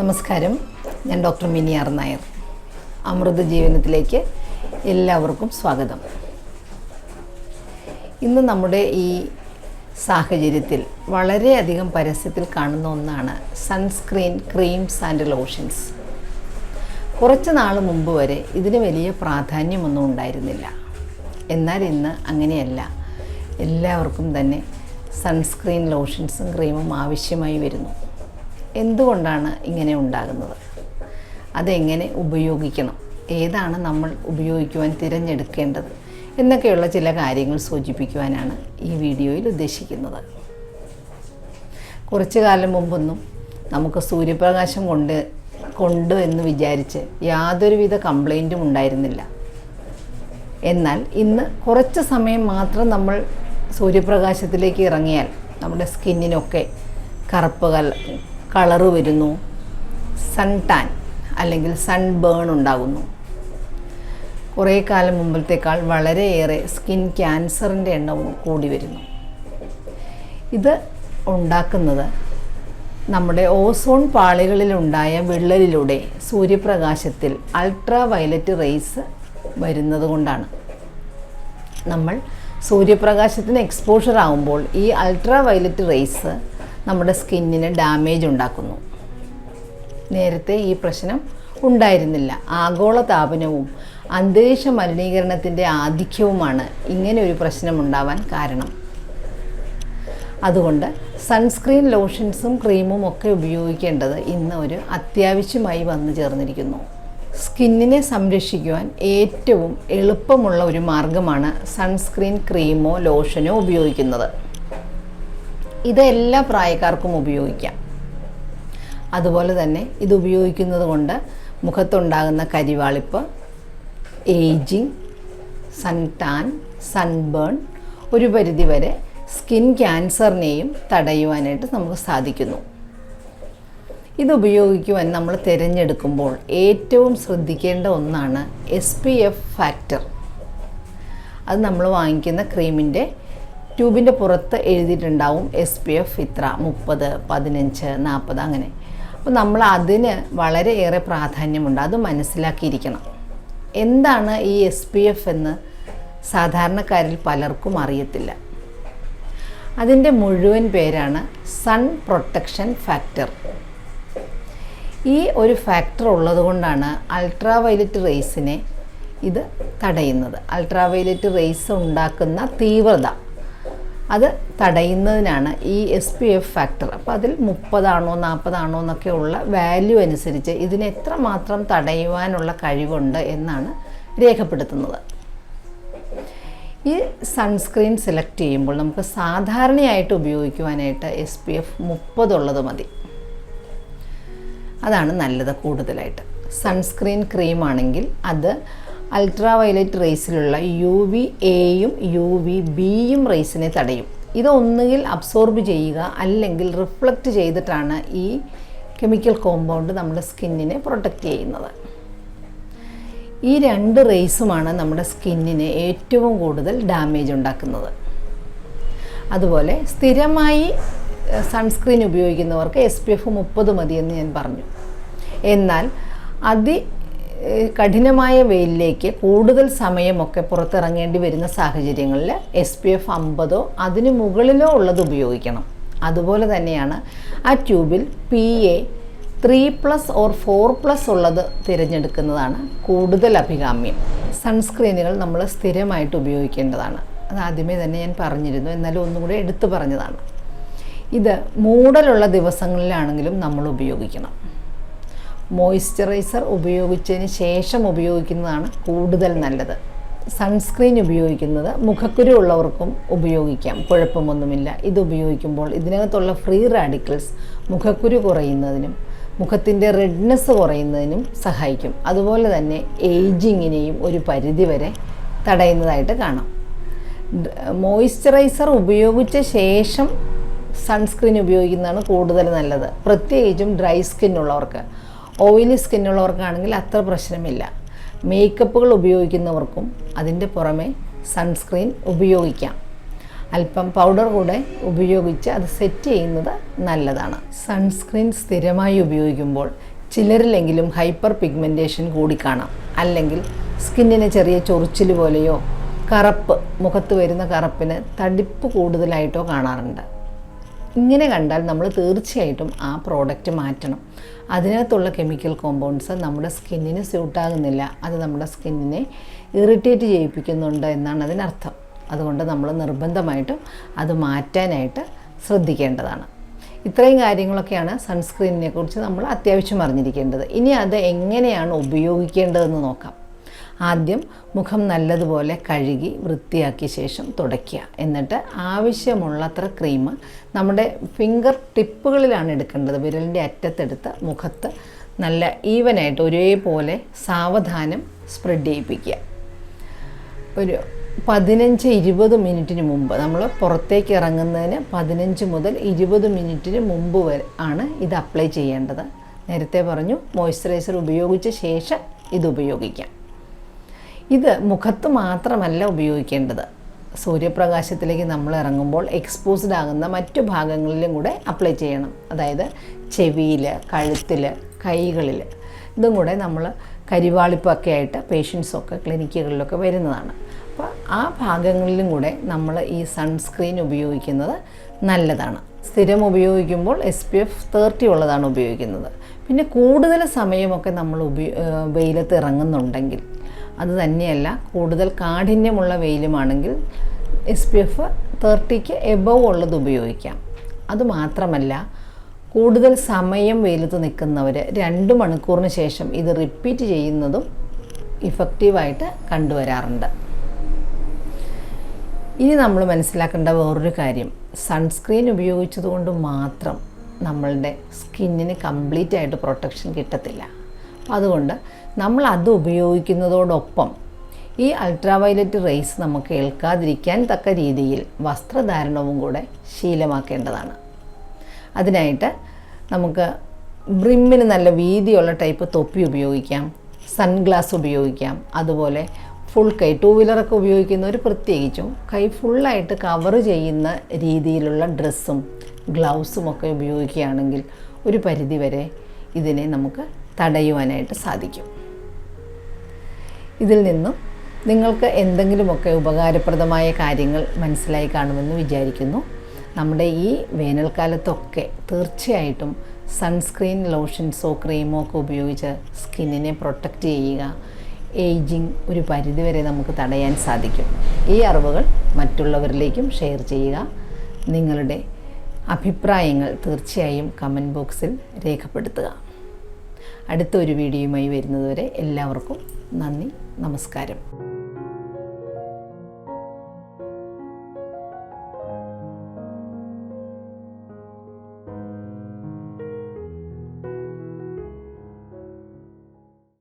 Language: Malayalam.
നമസ്കാരം. ഞാൻ ഡോക്ടർ മിനി ആർ നായർ. അമൃത ജീവനത്തിലേക്ക് എല്ലാവർക്കും സ്വാഗതം. ഇന്ന് നമ്മുടെ ഈ സാഹചര്യത്തിൽ വളരെയധികം പരസ്യത്തിൽ കാണുന്ന ഒന്നാണ് സൺസ്ക്രീൻ ക്രീംസ് ആൻഡ് ലോഷൻസ്. കുറച്ച് നാൾ മുമ്പ് വരെ ഇതിന് വലിയ പ്രാധാന്യമൊന്നും ഉണ്ടായിരുന്നില്ല. എന്നാൽ ഇന്ന് അങ്ങനെയല്ല. എല്ലാവർക്കും തന്നെ സൺസ്ക്രീൻ ലോഷൻസും ക്രീമും ആവശ്യമായി വരുന്നു. എന്തുകൊണ്ടാണ് ഇങ്ങനെ ഉണ്ടാകുന്നത്? അതെങ്ങനെ ഉപയോഗിക്കണം? ഏതാണ് നമ്മൾ ഉപയോഗിക്കുവാൻ തിരഞ്ഞെടുക്കേണ്ടത്? എന്നൊക്കെയുള്ള ചില കാര്യങ്ങൾ സൂചിപ്പിക്കുവാനാണ് ഈ വീഡിയോയിൽ ഉദ്ദേശിക്കുന്നത്. കുറച്ചു കാലം മുമ്പൊന്നും നമുക്ക് സൂര്യപ്രകാശം കൊണ്ട് കൊണ്ട് എന്ന് വിചാരിച്ച് യാതൊരുവിധ കംപ്ലൈന്റും ഉണ്ടായിരുന്നില്ല. എന്നാൽ ഇന്ന് കുറച്ച് സമയം മാത്രം നമ്മൾ സൂര്യപ്രകാശത്തിലേക്ക് ഇറങ്ങിയാൽ നമ്മുടെ സ്കിന്നിനൊക്കെ കറുപ്പ് കല കളറ് വരുന്നു. സൺ ടാൻ അല്ലെങ്കിൽ സൺ ബേൺ ഉണ്ടാകുന്നു. കുറേ കാലം മുമ്പത്തേക്കാൾ വളരെയേറെ സ്കിൻ ക്യാൻസറിന്റെ എണ്ണവും കൂടി വരുന്നു. ഇത് ഉണ്ടാക്കുന്നത് നമ്മുടെ ഓസോൺ പാളികളിലുണ്ടായ വിള്ളലിലൂടെ സൂര്യപ്രകാശത്തിൽ അൾട്രാ വയലറ്റ് റേസ് വരുന്നത് കൊണ്ടാണ്. നമ്മൾ സൂര്യപ്രകാശത്തിന് എക്സ്പോഷർ ആകുമ്പോൾ ഈ അൾട്രാ വയലറ്റ് റേസ് നമ്മുടെ സ്കിന്നിന് ഡാമേജ് ഉണ്ടാക്കുന്നു. നേരത്തെ ഈ പ്രശ്നം ഉണ്ടായിരുന്നില്ല. ആഗോള താപനവും അന്തരീക്ഷ മലിനീകരണത്തിന്റെ ആധിക്യവുമാണ് ഇങ്ങനെ ഒരു പ്രശ്നം ഉണ്ടാവാൻ കാരണം. അതുകൊണ്ട് സൺസ്ക്രീൻ ലോഷൻസും ക്രീമും ഒക്കെ ഉപയോഗിക്കേണ്ടത് ഇന്ന് ഒരു അത്യാവശ്യമായി വന്നു ചേർന്നിരിക്കുന്നു. സ്കിന്നിനെ സംരക്ഷിക്കുവാൻ ഏറ്റവും എളുപ്പമുള്ള ഒരു മാർഗമാണ് സൺസ്ക്രീൻ ക്രീമോ ലോഷനോ ഉപയോഗിക്കുന്നത്. ഇത് എല്ലാ പ്രായക്കാർക്കും ഉപയോഗിക്കാം. അതുപോലെ തന്നെ ഇത് ഉപയോഗിക്കുന്നത് കൊണ്ട് മുഖത്തുണ്ടാകുന്ന കരിവാളിപ്പ് ഏജിങ് സൺ ടാൻ സൺബേൺ ഒരു പരിധിവരെ സ്കിൻ ക്യാൻസറിനെയും തടയുവാനായിട്ട് നമുക്ക് സാധിക്കുന്നു. ഇത് ഉപയോഗിക്കുവാൻ നമ്മൾ തിരഞ്ഞെടുക്കുമ്പോൾ ഏറ്റവും ശ്രദ്ധിക്കേണ്ട ഒന്നാണ് എസ് പി എഫ് ഫാക്ടർ അത് നമ്മൾ വാങ്ങിക്കുന്ന ക്രീമിന്റെ ട്യൂബിന്റെ പുറത്ത് എഴുതിയിട്ടുണ്ടാവും എസ് പി എഫ് ഇത്ര മുപ്പത് പതിനഞ്ച് നാൽപ്പത് അങ്ങനെ. അപ്പോൾ നമ്മൾ അതിന് വളരെയേറെ പ്രാധാന്യമുണ്ട്. അത് മനസ്സിലാക്കിയിരിക്കണം. എന്താണ് ഈ എസ് പി എഫ് എന്ന് സാധാരണക്കാരിൽ പലർക്കും അറിയത്തില്ല. അതിന്റെ മുഴുവൻ പേരാണ് സൺ പ്രൊട്ടക്ഷൻ ഫാക്ടർ ഈ ഒരു ഫാക്ടർ ഉള്ളതുകൊണ്ടാണ് അൾട്രാ വയലറ്റ് റേസിനെ ഇത് തടയുന്നത്. അൾട്രാ വയലറ്റ് റേസ് ഉണ്ടാക്കുന്ന തീവ്രത. അത് തടയുന്നതിനാണ് ഈ എസ് പി എഫ് ഫാക്ടർ അപ്പോൾ അതിൽ മുപ്പതാണോ നാൽപ്പതാണോ എന്നൊക്കെ ഉള്ള വാല്യൂ അനുസരിച്ച് ഇതിന് എത്രമാത്രം തടയുവാനുള്ള കഴിവുണ്ട് എന്നാണ് രേഖപ്പെടുത്തുന്നത്. ഈ സൺസ്ക്രീൻ സെലക്ട് ചെയ്യുമ്പോൾ നമുക്ക് സാധാരണയായിട്ട് ഉപയോഗിക്കുവാനായിട്ട് എസ് പി എഫ് മുപ്പതുള്ളത് മതി. അതാണ് നല്ലത് കൂടുതലായിട്ട്. സൺസ്ക്രീൻ ക്രീം ആണെങ്കിൽ അത് അൾട്രാ വയലറ്റ് റേസിലുള്ള യു വി എയും യു വി ബിയും റേസിനെ തടയും. ഇത് ഒന്നുകിൽ അബ്സോർബ് ചെയ്യുക അല്ലെങ്കിൽ റിഫ്ലക്റ്റ് ചെയ്തിട്ടാണ് ഈ കെമിക്കൽ കോമ്പൗണ്ട് നമ്മുടെ സ്കിന്നിനെ പ്രൊട്ടക്റ്റ് ചെയ്യുന്നത്. ഈ രണ്ട് റേസുമാണ് നമ്മുടെ സ്കിന്നിന് ഏറ്റവും കൂടുതൽ ഡാമേജ് ഉണ്ടാക്കുന്നത്. അതുപോലെ സ്ഥിരമായി സൺസ്ക്രീൻ ഉപയോഗിക്കുന്നവർക്ക് എസ് പി എഫ് മുപ്പത് മതിയെന്ന് ഞാൻ പറഞ്ഞു. എന്നാൽ അതി കഠിനമായ വെയിലിലേക്ക് കൂടുതൽ സമയമൊക്കെ പുറത്തിറങ്ങേണ്ടി വരുന്ന സാഹചര്യങ്ങളിൽ എസ് പി എഫ് അമ്പതോ അതിന് മുകളിലോ ഉള്ളത് ഉപയോഗിക്കണം. അതുപോലെ തന്നെയാണ് ആ ട്യൂബിൽ P A three plus or four plus ഉള്ളത് തിരഞ്ഞെടുക്കുന്നതാണ് കൂടുതൽ അഭികാമ്യം. സൺസ്ക്രീനുകൾ നമ്മൾ സ്ഥിരമായിട്ട് ഉപയോഗിക്കേണ്ടതാണ്. അത് ആദ്യമേ തന്നെ ഞാൻ പറഞ്ഞിരുന്നു. എന്നാലും ഒന്നും കൂടി എടുത്തു പറഞ്ഞതാണ്. ഇത് മൂടലുള്ള ദിവസങ്ങളിലാണെങ്കിലും നമ്മൾ ഉപയോഗിക്കണം. മോയ്സ്ചറൈസർ ഉപയോഗിച്ചതിന് ശേഷം ഉപയോഗിക്കുന്നതാണ് കൂടുതൽ നല്ലത്. സൺസ്ക്രീൻ ഉപയോഗിക്കുന്നത് മുഖക്കുരു ഉള്ളവർക്കും ഉപയോഗിക്കാം. കുഴപ്പമൊന്നുമില്ല. ഇത് ഉപയോഗിക്കുമ്പോൾ ഇതിനകത്തുള്ള ഫ്രീ റാഡിക്കൽസ് മുഖക്കുരു കുറയുന്നതിനും മുഖത്തിന്റെ റെഡ്നെസ് കുറയുന്നതിനും സഹായിക്കും. അതുപോലെ തന്നെ ഏജിങ്ങിനെയും ഒരു പരിധിവരെ തടയുന്നതായിട്ട് കാണാം. മോയ്സ്ചറൈസർ ഉപയോഗിച്ച ശേഷം സൺസ്ക്രീൻ ഉപയോഗിക്കുന്നതാണ് കൂടുതൽ നല്ലത്. പ്രത്യേകിച്ചും ഡ്രൈ സ്കിന്നുള്ളവർക്ക് ഓയിലി സ്കിന്നുള്ളവർക്കാണെങ്കിൽ അത്ര പ്രശ്നമില്ല. മേക്കപ്പുകൾ ഉപയോഗിക്കുന്നവർക്കും അതിന്റെ പുറമെ സൺസ്ക്രീൻ ഉപയോഗിക്കാം. അല്പം പൗഡർ കൂടെ ഉപയോഗിച്ച് അത് സെറ്റ് ചെയ്യുന്നത് നല്ലതാണ്. സൺസ്ക്രീൻ സ്ഥിരമായി ഉപയോഗിക്കുമ്പോൾ ചിലരിലെങ്കിലും ഹൈപ്പർ പിഗ്മെന്റേഷൻ കൂടി കാണാം. അല്ലെങ്കിൽ സ്കിന്നിന് ചെറിയ ചൊറിച്ചിൽ പോലെയോ കറപ്പ് മുഖത്ത് വരുന്ന കറുപ്പിന് തടിപ്പ് കൂടുതലായിട്ടോ കാണാറുണ്ട്. ഇങ്ങനെ കണ്ടാൽ നമ്മൾ തീർച്ചയായിട്ടും ആ പ്രോഡക്റ്റ് മാറ്റണം. അതിനകത്തുള്ള കെമിക്കൽ കോമ്പൗണ്ട്സ് നമ്മുടെ സ്കിന്നിന് സ്യൂട്ടാകുന്നില്ല അത് നമ്മുടെ സ്കിന്നിനെ ഇറിറ്റേറ്റ് ചെയ്യിപ്പിക്കുന്നുണ്ട് എന്നാണ് അതിനർത്ഥം. അതുകൊണ്ട് നമ്മൾ നിർബന്ധമായിട്ടും അത് മാറ്റാനായിട്ട് ശ്രദ്ധിക്കേണ്ടതാണ്. ഇത്രയും കാര്യങ്ങളൊക്കെയാണ് സൺസ്ക്രീനിനെ കുറിച്ച് നമ്മൾ അത്യാവശ്യം അറിഞ്ഞിരിക്കേണ്ടത്. ഇനി അത് എങ്ങനെയാണ് ഉപയോഗിക്കേണ്ടതെന്ന് നോക്കാം. ആദ്യം മുഖം നല്ലതുപോലെ കഴുകി വൃത്തിയാക്കിയ ശേഷം തുടയ്ക്കുക. എന്നിട്ട് ആവശ്യമുള്ളത്ര ക്രീം നമ്മുടെ ഫിംഗർ ടിപ്പുകളിലാണ് എടുക്കേണ്ടത്. വിരലിന്റെ അറ്റത്തെടുത്ത് മുഖത്ത് നല്ല ഈവനായിട്ട് ഒരേപോലെ സാവധാനം സ്പ്രെഡ് ചെയ്യിപ്പിക്കുക. ഒരു പതിനഞ്ച് ഇരുപത് മിനിറ്റിന് മുമ്പ് നമ്മൾ പുറത്തേക്ക് ഇറങ്ങുന്നതിന് പതിനഞ്ച് മുതൽ ഇരുപത് മിനിറ്റിന് മുമ്പ് വരെ ആണ് ഇത് അപ്ലൈ ചെയ്യേണ്ടത്. നേരത്തെ പറഞ്ഞു മോയ്സ്ചറൈസർ ഉപയോഗിച്ച ശേഷം ഇത് ഉപയോഗിക്കാം. ഇത് മുഖത്ത് മാത്രമല്ല ഉപയോഗിക്കേണ്ടത്. സൂര്യപ്രകാശത്തിലേക്ക് നമ്മൾ ഇറങ്ങുമ്പോൾ എക്സ്പോസ്ഡ് ആകുന്ന മറ്റു ഭാഗങ്ങളിലും കൂടെ അപ്ലൈ ചെയ്യണം. അതായത് ചെവിയിൽ കഴുത്തിൽ കൈകളിൽ ഇതും കൂടെ നമ്മൾ കരിവാളിപ്പൊക്കെ ആയിട്ട് പേഷ്യൻസൊക്കെ ക്ലിനിക്കുകളിലൊക്കെ വരുന്നതാണ്. അപ്പോൾ ആ ഭാഗങ്ങളിലും കൂടെ നമ്മൾ ഈ സൺസ്ക്രീൻ ഉപയോഗിക്കുന്നത് നല്ലതാണ്. സ്ഥിരം ഉപയോഗിക്കുമ്പോൾ എസ് പി എഫ് തേർട്ടി ഉള്ളതാണ് ഉപയോഗിക്കുന്നത്. പിന്നെ കൂടുതൽ സമയമൊക്കെ നമ്മൾ ഉപയോ വെയിലത്ത് ഇറങ്ങുന്നുണ്ടെങ്കിൽ അത് തന്നെയല്ല കൂടുതൽ കാഠിന്യമുള്ള വെയിലുമാണെങ്കിൽ എസ് പി എഫ് തേർട്ടിക്ക് എബവ് ഉള്ളത് ഉപയോഗിക്കാം. അതുമാത്രമല്ല കൂടുതൽ സമയം വെയിലത്ത് നിൽക്കുന്നവർ രണ്ട് മണിക്കൂറിന് ശേഷം ഇത് റിപ്പീറ്റ് ചെയ്യുന്നതും ഇഫക്റ്റീവായിട്ട് കണ്ടുവരാറുണ്ട്. ഇനി നമ്മൾ മനസ്സിലാക്കേണ്ട വേറൊരു കാര്യം. സൺസ്ക്രീൻ ഉപയോഗിച്ചതുകൊണ്ട് മാത്രം നമ്മളുടെ സ്കിന്നിന് കംപ്ലീറ്റ് ആയിട്ട് പ്രൊട്ടക്ഷൻ കിട്ടത്തില്ല. അതുകൊണ്ട് നമ്മൾ അത് ഉപയോഗിക്കുന്നതോടൊപ്പം ഈ അൾട്രാവയലറ്റ് റേസ് നമുക്ക് ഏൽക്കാതിരിക്കാൻ തക്ക രീതിയിൽ വസ്ത്രധാരണവും കൂടെ ശീലമാക്കേണ്ടതാണ്. അതിനായിട്ട് നമുക്ക് ബ്രിമ്മിന് നല്ല വീതിയുള്ള ടൈപ്പ് തൊപ്പി ഉപയോഗിക്കാം സൺഗ്ലാസ് ഉപയോഗിക്കാം അതുപോലെ ഫുൾ കൈ ടൂ വീലറൊക്കെ ഉപയോഗിക്കുന്നവർ പ്രത്യേകിച്ചും കൈ ഫുള്ളായിട്ട് കവർ ചെയ്യുന്ന രീതിയിലുള്ള ഡ്രസ്സും ഗ്ലൗസും ഒക്കെ ഉപയോഗിക്കുകയാണെങ്കിൽ ഒരു പരിധിവരെ ഇതിനെ നമുക്ക് തടയുവാനായിട്ട് സാധിക്കും. ഇതിൽ നിന്നും നിങ്ങൾക്ക് എന്തെങ്കിലുമൊക്കെ ഉപകാരപ്രദമായ കാര്യങ്ങൾ മനസ്സിലായി കാണുമെന്ന് വിചാരിക്കുന്നു. നമ്മുടെ ഈ വേനൽക്കാലത്തൊക്കെ തീർച്ചയായിട്ടും സൺസ്ക്രീൻ ലോഷൻസോ ക്രീമോ ഒക്കെ ഉപയോഗിച്ച് സ്കിന്നിനെ പ്രൊട്ടക്റ്റ് ചെയ്യുക ഏജിങ് ഒരു പരിധിവരെ നമുക്ക് തടയാൻ സാധിക്കും. ഈ അറിവുകൾ മറ്റുള്ളവരിലേക്കും ഷെയർ ചെയ്യുക. നിങ്ങളുടെ അഭിപ്രായങ്ങൾ തീർച്ചയായും കമന്റ് ബോക്സിൽ രേഖപ്പെടുത്തുക. അടുത്ത ഒരു വീഡിയോയുമായി വരുന്നതുവരെ എല്ലാവർക്കും നന്ദി നമസ്കാരം.